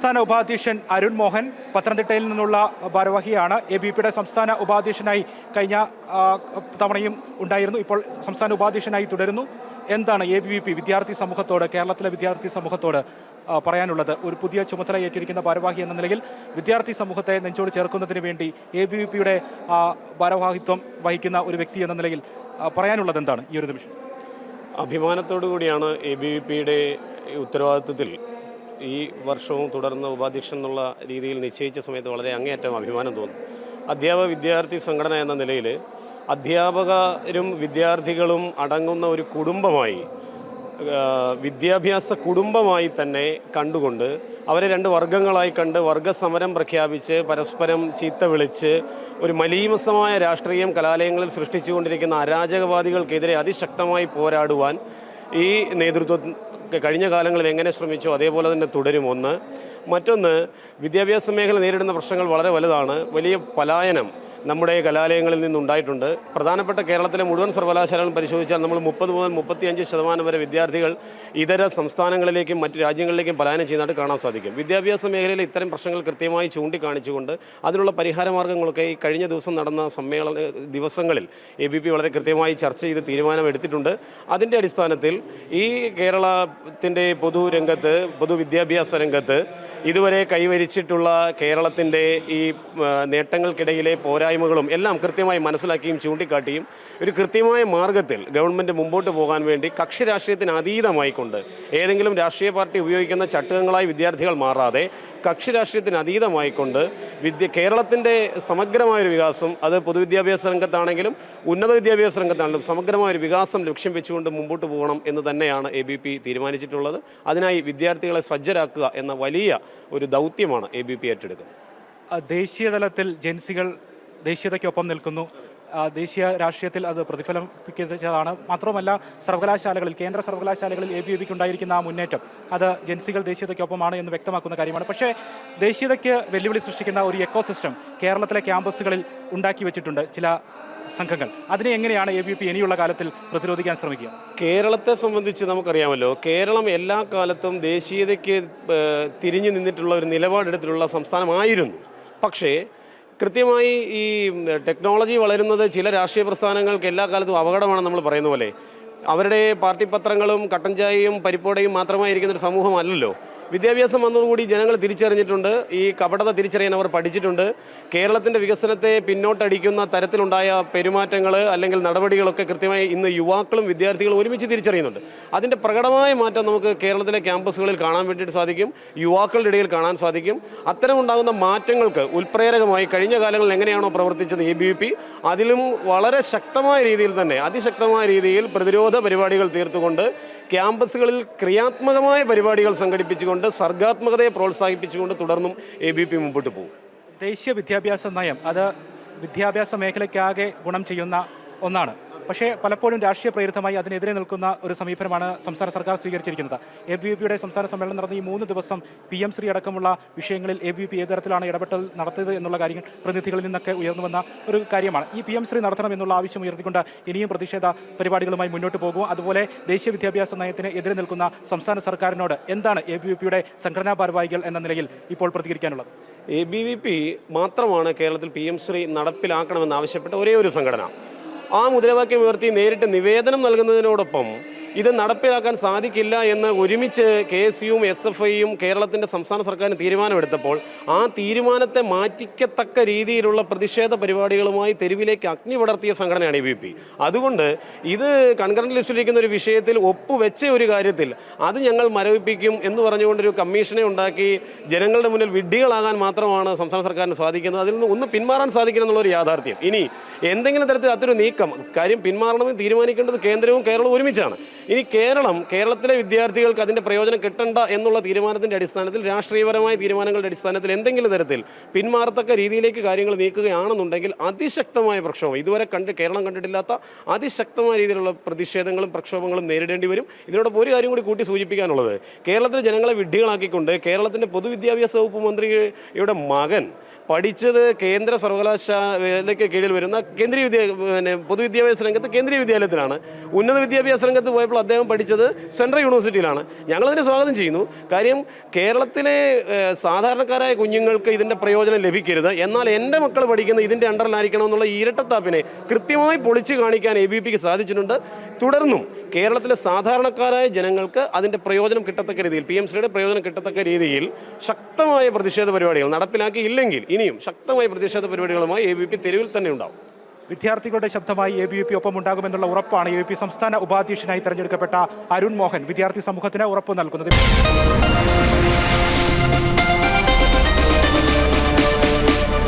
സംസ്ഥാന ഉപാധ്യക്ഷൻ അരുൺ മോഹൻ പത്തനംതിട്ടയിൽ നിന്നുള്ള ഭാരവാഹിയാണ്. എ ബി പിയുടെ സംസ്ഥാന ഉപാധ്യക്ഷനായി കഴിഞ്ഞ തവണയും ഉണ്ടായിരുന്നു. ഇപ്പോൾ സംസ്ഥാന ഉപാധ്യക്ഷനായി തുടരുന്നു. എന്താണ് എ ബി പി വിദ്യാർത്ഥി സമൂഹത്തോട് കേരളത്തിലെ വിദ്യാർത്ഥി സമൂഹത്തോട് പറയാനുള്ളത്? ഒരു പുതിയ ചുമതല ഏറ്റിരിക്കുന്ന ഭാരവാഹി എന്ന നിലയിൽ വിദ്യാർത്ഥി സമൂഹത്തെ നെഞ്ചോട് ചേർക്കുന്നതിന് വേണ്ടി എ ബി പിയുടെ ഭാരവാഹിത്വം വഹിക്കുന്ന ഒരു വ്യക്തി എന്ന നിലയിൽ പറയാനുള്ളത് എന്താണ്? ഈ ഒരു നിമിഷം. അഭിമാനത്തോടു കൂടിയാണ് എ ബി വി പിയുടെ ഉത്തരവാദിത്വത്തിൽ ഈ വർഷവും തുടർന്ന് ഉപാധ്യക്ഷൻ എന്നുള്ള രീതിയിൽ നിശ്ചയിച്ച സമയത്ത് വളരെ അങ്ങേയറ്റം അഭിമാനം തോന്നും. അധ്യാപക വിദ്യാർത്ഥി സംഘടന എന്ന നിലയിൽ അധ്യാപകരും വിദ്യാർത്ഥികളും അടങ്ങുന്ന ഒരു കുടുംബമായി വിദ്യാഭ്യാസ കുടുംബമായി തന്നെ കണ്ടുകൊണ്ട് അവരെ രണ്ട് വർഗങ്ങളായി കണ്ട് വർഗസമരം പ്രഖ്യാപിച്ച് പരസ്പരം ചീത്ത വിളിച്ച് ഒരു മലീമസമായ രാഷ്ട്രീയം കലാലയങ്ങളിൽ സൃഷ്ടിച്ചുകൊണ്ടിരിക്കുന്ന അരാജകവാദികൾക്കെതിരെ അതിശക്തമായി പോരാടുവാൻ ഈ നേതൃത്വം കഴിഞ്ഞ കാലങ്ങളിൽ എങ്ങനെ ശ്രമിച്ചോ അതേപോലെ തന്നെ തുടരും. ഒന്ന് മറ്റൊന്ന് വിദ്യാഭ്യാസ മേഖല നേരിടുന്ന പ്രശ്നങ്ങൾ വളരെ വലുതാണ്. വലിയ പലായനം നമ്മുടെ കലാലയങ്ങളിൽ നിന്നുണ്ടായിട്ടുണ്ട്. പ്രധാനപ്പെട്ട കേരളത്തിലെ മുഴുവൻ സർവകലാശാലകളും പരിശോധിച്ചാൽ നമ്മൾ മുപ്പത് മുതൽ മുപ്പത്തിയഞ്ച് ശതമാനം വരെ വിദ്യാർത്ഥികൾ ഇതര സംസ്ഥാനങ്ങളിലേക്കും മറ്റ് രാജ്യങ്ങളിലേക്കും പലായനം ചെയ്യുന്നതായിട്ട് കാണാൻ സാധിക്കും. വിദ്യാഭ്യാസ മേഖലയിൽ ഇത്തരം പ്രശ്നങ്ങൾ കൃത്യമായി ചൂണ്ടിക്കാണിച്ചുകൊണ്ട് അതിനുള്ള പരിഹാര മാർഗങ്ങളൊക്കെ ഈ കഴിഞ്ഞ ദിവസം നടന്ന സമ്മേളന ദിവസങ്ങളിൽ എ ബി പി വളരെ കൃത്യമായി ചർച്ച ചെയ്ത് തീരുമാനമെടുത്തിട്ടുണ്ട് അതിന്റെ അടിസ്ഥാനത്തിൽ ഈ കേരളത്തിന്റെ പൊതുരംഗത്ത് പൊതുവിദ്യാഭ്യാസ രംഗത്ത് ഇതുവരെ കൈവരിച്ചിട്ടുള്ള കേരളത്തിന്റെ ഈ നേട്ടങ്ങൾക്കിടയിലെ പോരായ്മകളും എല്ലാം കൃത്യമായി മനസ്സിലാക്കിയും ചൂണ്ടിക്കാട്ടിയും ഒരു കൃത്യമായ മാർഗത്തിൽ ഗവൺമെന്റ് മുമ്പോട്ട് പോകാൻ വേണ്ടി കക്ഷി രാഷ്ട്രീയത്തിന് അതീതമായിക്കൊണ്ട് ഏതെങ്കിലും രാഷ്ട്രീയ പാർട്ടി ഉപയോഗിക്കുന്ന ചട്ടുകങ്ങളായി വിദ്യാർത്ഥികൾ മാറാതെ കക്ഷി രാഷ്ട്രീയത്തിന് അതീതമായിക്കൊണ്ട് വിദ്യ കേരളത്തിന്റെ സമഗ്രമായൊരു വികാസം അത് പൊതുവിദ്യാഭ്യാസ രംഗത്താണെങ്കിലും ഉന്നത വിദ്യാഭ്യാസ രംഗത്താണെങ്കിലും സമഗ്രമായൊരു വികാസം ലക്ഷ്യം വെച്ചുകൊണ്ട് മുമ്പോട്ട് പോകണം എന്ന് തന്നെയാണ് എ ബി പി തീരുമാനിച്ചിട്ടുള്ളത്. അതിനായി വിദ്യാർത്ഥികളെ സജ്ജരാക്കുക എന്ന വലിയ ഒരു ദൗത്യമാണ് എ ബി പി ഏറ്റെടുക്കുന്നത്. ദേശീയ തലത്തിൽ ജൻസികൾ ദേശീയതയ്ക്കൊപ്പം നിൽക്കുന്നു. ദേശീയ രാഷ്ട്രീയത്തിൽ അത് പ്രതിഫലിപ്പിക്കുന്നതാണ് മാത്രമല്ല സർവകലാശാലകളിൽ കേന്ദ്ര സർവകലാശാലകളിൽ എ ബി എ ഉണ്ടായിരിക്കുന്ന ആ മുന്നേറ്റം അത് ജൻസികൾ ദേശീയതയ്ക്കൊപ്പമാണ് എന്ന് വ്യക്തമാക്കുന്ന കാര്യമാണ്. പക്ഷേ ദേശീയതയ്ക്ക് വെല്ലുവിളി സൃഷ്ടിക്കുന്ന ഒരു എക്കോസിസ്റ്റം കേരളത്തിലെ ക്യാമ്പസുകളിൽ ഉണ്ടാക്കി വെച്ചിട്ടുണ്ട് ചില സംഘങ്ങൾ. അതിനെ എങ്ങനെയാണ് എ ബി പി ഇനിയുള്ള കാലത്തിൽ പ്രതിരോധിക്കാൻ ശ്രമിക്കുക? കേരളത്തെ സംബന്ധിച്ച് നമുക്കറിയാമല്ലോ കേരളം എല്ലാ കാലത്തും ദേശീയതയ്ക്ക് തിരിഞ്ഞു നിന്നിട്ടുള്ള ഒരു നിലപാടെടുത്തിട്ടുള്ള സംസ്ഥാനമായിരുന്നു. പക്ഷേ കൃത്യമായി ഈ ടെക്നോളജി വളരുന്നത് ചില രാഷ്ട്രീയ പ്രസ്ഥാനങ്ങൾക്ക് എല്ലാ കാലത്തും അപകടമാണ് നമ്മൾ പറയുന്ന പോലെ അവരുടെ പാർട്ടി പത്രങ്ങളും കട്ടൻ ചായയും പരിപ്പോടയും മാത്രമായിരിക്കുന്ന ഒരു സമൂഹമല്ലല്ലോ. വിദ്യാഭ്യാസം വന്നതോടുകൂടി ജനങ്ങൾ തിരിച്ചറിഞ്ഞിട്ടുണ്ട്. ഈ കപടത തിരിച്ചറിയാൻ അവർ പഠിച്ചിട്ടുണ്ട്. കേരളത്തിന്റെ വികസനത്തെ പിന്നോട്ടടിക്കുന്ന തരത്തിലുണ്ടായ പെരുമാറ്റങ്ങൾ അല്ലെങ്കിൽ നടപടികളൊക്കെ കൃത്യമായി ഇന്ന് യുവാക്കളും വിദ്യാർത്ഥികളും ഒരുമിച്ച് തിരിച്ചറിയുന്നുണ്ട്. അതിന്റെ പ്രകടമായ മാറ്റം നമുക്ക് കേരളത്തിലെ ക്യാമ്പസുകളിൽ കാണാൻ വേണ്ടിയിട്ട് സാധിക്കും. യുവാക്കളുടെ ഇടയിൽ കാണാൻ സാധിക്കും. അത്തരം ഉണ്ടാകുന്ന മാറ്റങ്ങൾക്ക് ഉൽപ്രേരകമായി കഴിഞ്ഞ കാലങ്ങളിൽ എങ്ങനെയാണോ പ്രവർത്തിച്ചത് എ ബി പി അതിലും വളരെ ശക്തമായ രീതിയിൽ തന്നെ അതിശക്തമായ രീതിയിൽ പ്രതിരോധ പരിപാടികൾ തീർത്തുകൊണ്ട് ക്യാമ്പസുകളിൽ ക്രിയാത്മകമായ പരിപാടികൾ സംഘടിപ്പിച്ചുകൊണ്ട് സർഗാത്മകതയെ പ്രോത്സാഹിപ്പിച്ചുകൊണ്ട് തുടർന്നും എ ബി പി മുമ്പോട്ട് പോകും. ദേശീയ വിദ്യാഭ്യാസ നയം അത് വിദ്യാഭ്യാസ മേഖലയ്ക്കാകെ ഗുണം ചെയ്യുന്ന ഒന്നാണ്. പക്ഷേ പലപ്പോഴും രാഷ്ട്രീയ പ്രേരിതമായി അതിനെതിരെ നിൽക്കുന്ന ഒരു സമീപനമാണ് സംസ്ഥാന സർക്കാർ സ്വീകരിച്ചിരിക്കുന്നത്. എ ബി വി പിയുടെ സംസ്ഥാന സമ്മേളനം നടന്ന ഈ മൂന്ന് ദിവസം പി എം ശ്രീ അടക്കമുള്ള വിഷയങ്ങളിൽ എ ബി പി ഏത് തരത്തിലാണ് ഇടപെട്ടൽ നടത്തിയത് എന്നുള്ള കാര്യങ്ങൾ പ്രതിനിധികളിൽ നിന്നൊക്കെ ഉയർന്നു വന്ന ഒരു കാര്യമാണ്. ഈ പി എം ശ്രീ നടത്തണം എന്നുള്ള ആവശ്യം ഉയർത്തിക്കൊണ്ട് ഇനിയും പ്രതിഷേധ പരിപാടികളുമായി മുന്നോട്ട് പോകും. അതുപോലെ ദേശീയ വിദ്യാഭ്യാസ നയത്തിന് എതിരെ നിൽക്കുന്ന സംസ്ഥാന സർക്കാരിനോട് എന്താണ് എ ബി വി പിയുടെ സംഘടനാ ഭാരവാഹികൾ എന്ന നിലയിൽ ഇപ്പോൾ പ്രതികരിക്കാനുള്ളത്? എ ബി വി പി മാത്രമാണ് കേരളത്തിൽ പി എം ശ്രീ നടപ്പിലാക്കണമെന്ന് ആവശ്യപ്പെട്ട ഒരേ ഒരു സംഘടന. ആ മുദ്രാവാക്യം ഉയർത്തി നേരിട്ട് നിവേദനം നൽകുന്നതിനോടൊപ്പം ഇത് നടപ്പിലാക്കാൻ സാധിക്കില്ല എന്ന് ഒരുമിച്ച് കെ എസ് യുവും എസ് എഫ് ഐയും കേരളത്തിന്റെ സംസ്ഥാന സർക്കാരിന് തീരുമാനമെടുത്തപ്പോൾ ആ തീരുമാനത്തെ മാറ്റിക്കത്തക്ക രീതിയിലുള്ള പ്രതിഷേധ പരിപാടികളുമായി തെരുവിലേക്ക് അഗ്നി പടർത്തിയ സംഘടനയാണ് ബി പി. അതുകൊണ്ട് ഇത് കൺകറന്റ് ലിസ്റ്റിലിരിക്കുന്ന ഒരു വിഷയത്തിൽ ഒപ്പുവെച്ച ഒരു കാര്യത്തിൽ അത് ഞങ്ങൾ മരവിപ്പിക്കും എന്ന് പറഞ്ഞുകൊണ്ടൊരു കമ്മീഷനെ ഉണ്ടാക്കി ജനങ്ങളുടെ മുന്നിൽ വിഡ്ഢികളാകാൻ മാത്രമാണ് സംസ്ഥാന സർക്കാരിന് സാധിക്കുന്നത്. അതിൽ നിന്ന് ഒന്ന് പിന്മാറാൻ സാധിക്കണം എന്നുള്ളൊരു യാഥാർത്ഥ്യം. ഇനി എന്തെങ്കിലും തരത്തിൽ അതൊരു നീക്കം. കാര്യം പിന്മാറണമെന്ന് തീരുമാനിക്കേണ്ടത് കേന്ദ്രവും കേരളവും ഒരുമിച്ചാണ്. ഇനി കേരളം കേരളത്തിലെ വിദ്യാർത്ഥികൾക്ക് അതിന്റെ പ്രയോജനം കിട്ടണ്ട എന്നുള്ള തീരുമാനത്തിന്റെ അടിസ്ഥാനത്തിൽ രാഷ്ട്രീയപരമായ തീരുമാനങ്ങളുടെ അടിസ്ഥാനത്തിൽ എന്തെങ്കിലും തരത്തിൽ പിന്മാറത്തക്ക രീതിയിലേക്ക് കാര്യങ്ങൾ നീക്കുകയാണെന്നുണ്ടെങ്കിൽ അതിശക്തമായ പ്രക്ഷോഭം ഇതുവരെ കണ്ട് കേരളം കണ്ടിട്ടില്ലാത്ത അതിശക്തമായ രീതിയിലുള്ള പ്രതിഷേധങ്ങളും പ്രക്ഷോഭങ്ങളും നേരിടേണ്ടി വരും. ഇതിനോടൊപ്പം ഒരു കാര്യം കൂടി കൂട്ടി സൂചിപ്പിക്കാനുള്ളത് കേരളത്തിലെ ജനങ്ങളെ വിഡ്ഢികളാക്കിക്കൊണ്ട് കേരളത്തിന്റെ പൊതുവിദ്യാഭ്യാസ വകുപ്പ് മന്ത്രിയുടെ മകൻ പഠിച്ചത് കേന്ദ്ര സർവകലാശാലയ്ക്ക് കീഴിൽ വരുന്ന കേന്ദ്രീയ വിദ്യ പിന്നെ പൊതുവിദ്യാഭ്യാസ രംഗത്ത് കേന്ദ്രീയ വിദ്യാലയത്തിലാണ്. ഉന്നത വിദ്യാഭ്യാസ രംഗത്ത് പോയപ്പോൾ അദ്ദേഹം പഠിച്ചത് സെൻട്രൽ യൂണിവേഴ്സിറ്റിയിലാണ്. ഞങ്ങളതിനെ സ്വാഗതം ചെയ്യുന്നു. കാര്യം കേരളത്തിലെ സാധാരണക്കാരായ കുഞ്ഞുങ്ങൾക്ക് ഇതിന്റെ പ്രയോജനം ലഭിക്കരുത്. എന്നാൽ എന്റെ മക്കൾ പഠിക്കുന്ന ഇതിന്റെ അണ്ടറിലായിരിക്കണം എന്നുള്ള ഇരട്ടത്താപ്പിനെ കൃത്യമായി പൊളിച്ചു കാണിക്കാൻ എ ബി പിക്ക് സാധിച്ചിട്ടുണ്ട്. തുടർന്നും കേരളത്തിലെ സാധാരണക്കാരായ ജനങ്ങൾക്ക് അതിന്റെ പ്രയോജനം കിട്ടത്തക്ക രീതിയിൽ പി എം സിയുടെ പ്രയോജനം കിട്ടത്തക്ക രീതിയിൽ ശക്തമായ പ്രതിഷേധ പരിപാടികൾ നടപ്പിലാക്കിയില്ലെങ്കിൽ ഇനിയും ശക്തമായ പ്രതിഷേധ പരിപാടികളുമായി എ ബി പി തെരുവിൽ തന്നെ ഉണ്ടാവും. വിദ്യാർത്ഥികളുടെ ശബ്ദമായി എ ബി വി പി ഒപ്പം ഉണ്ടാകുമെന്നുള്ള ഉറപ്പാണ് എ ബി പി സംസ്ഥാന ഉപാധ്യക്ഷനായി തെരഞ്ഞെടുക്കപ്പെട്ട അരുൺ മോഹൻ വിദ്യാർത്ഥി സമൂഹത്തിന് ഉറപ്പ് നൽകുന്നത്.